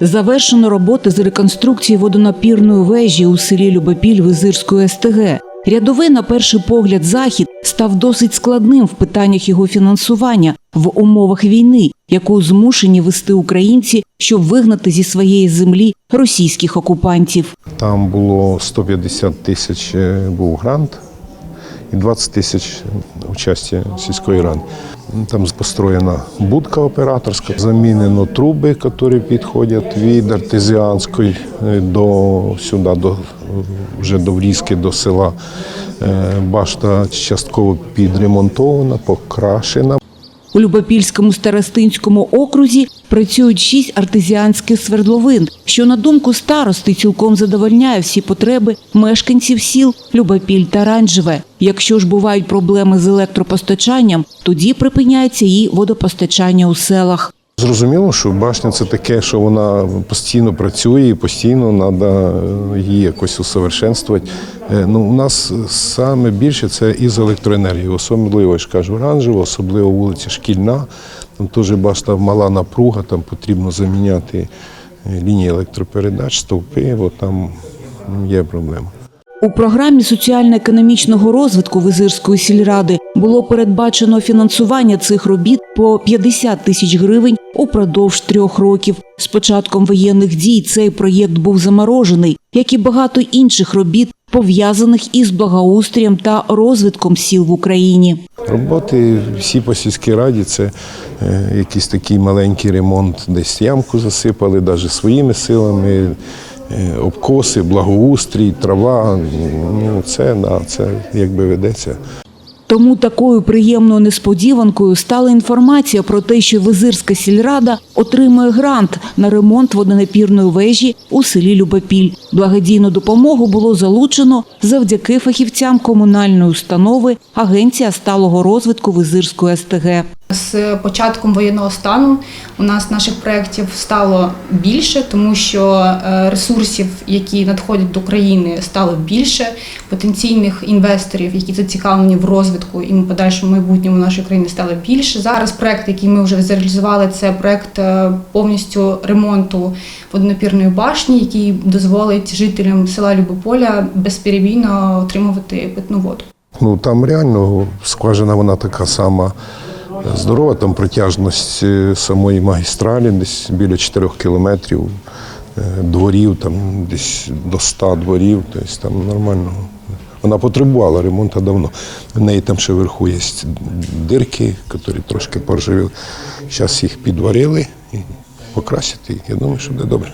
Завершено роботи з реконструкції водонапірної вежі у селі Любопіль Визирської СТГ. Рядовий, на перший погляд, захід став досить складним в питаннях його фінансування в умовах війни, яку змушені вести українці, щоб вигнати зі своєї землі російських окупантів. Там було 150 тисяч е, був грант і 20 тисяч участі сільської ради. Там построєна будка операторська, замінено труби, які підходять від артезіанської е, до сюди, до, вже до Врізки, до села. Е, Башта частково підремонтована, покрашена. У Любопільському старостинському окрузі працюють шість артезіанських свердловин, що на думку старости цілком задовольняє всі потреби мешканців сіл Любопіль та Ранжеве. Якщо ж бувають проблеми з електропостачанням, тоді припиняється і водопостачання у селах. Зрозуміло, що башня це таке, що вона постійно працює і постійно треба її якось усовершенствувати. Е, Ну, у нас саме більше це із електроенергією, особливо я ж кажу, оранжево, особливо вулиця Шкільна. Там теж башта мала напруга, там потрібно заміняти е, лінії електропередач, стовпи, бо там є проблема. У програмі соціально-економічного розвитку Визирської сільради було передбачено фінансування цих робіт по 50 тисяч гривень упродовж трьох років. З початком воєнних дій цей проєкт був заморожений, як і багато інших робіт, пов'язаних із благоустрієм та розвитком сіл в Україні. Роботи всі по сільській раді це е, якийсь такий маленький ремонт, десь ямку засипали, навіть своїми силами, е, обкоси, благоустрій, трава. Ну, це, да, це якби ведеться. Тому такою приємною несподіванкою стала інформація про те, що Визирська сільрада отримує грант на ремонт водонапірної вежі у селі Любопіль. Благодійну допомогу було залучено завдяки фахівцям комунальної установи Агенція сталого розвитку Визирської СТГ. З початком воєнного стану у нас наших проєктів стало більше, тому що е, ресурсів, які надходять до країни, стало більше. Потенційних інвесторів, які зацікавлені в розвитку і в подальшому майбутньому нашої країни, стало більше. Зараз проект, який ми вже зреалізували, це проект е, повністю ремонту водонапірної башні, який дозволить жителям села Любополя безперебійно отримувати питну воду. Ну там реально скважина вона така сама здорова, там протяжність е, самої магістралі десь біля 4 кілометрів, е, дворів, там десь до 100 дворів, тобто там нормально. Вона потребувала ремонту давно. В неї там ще вверху є дирки, які трошки поржавіли. Зараз їх підварили і покрасити. Я думаю, що буде добре.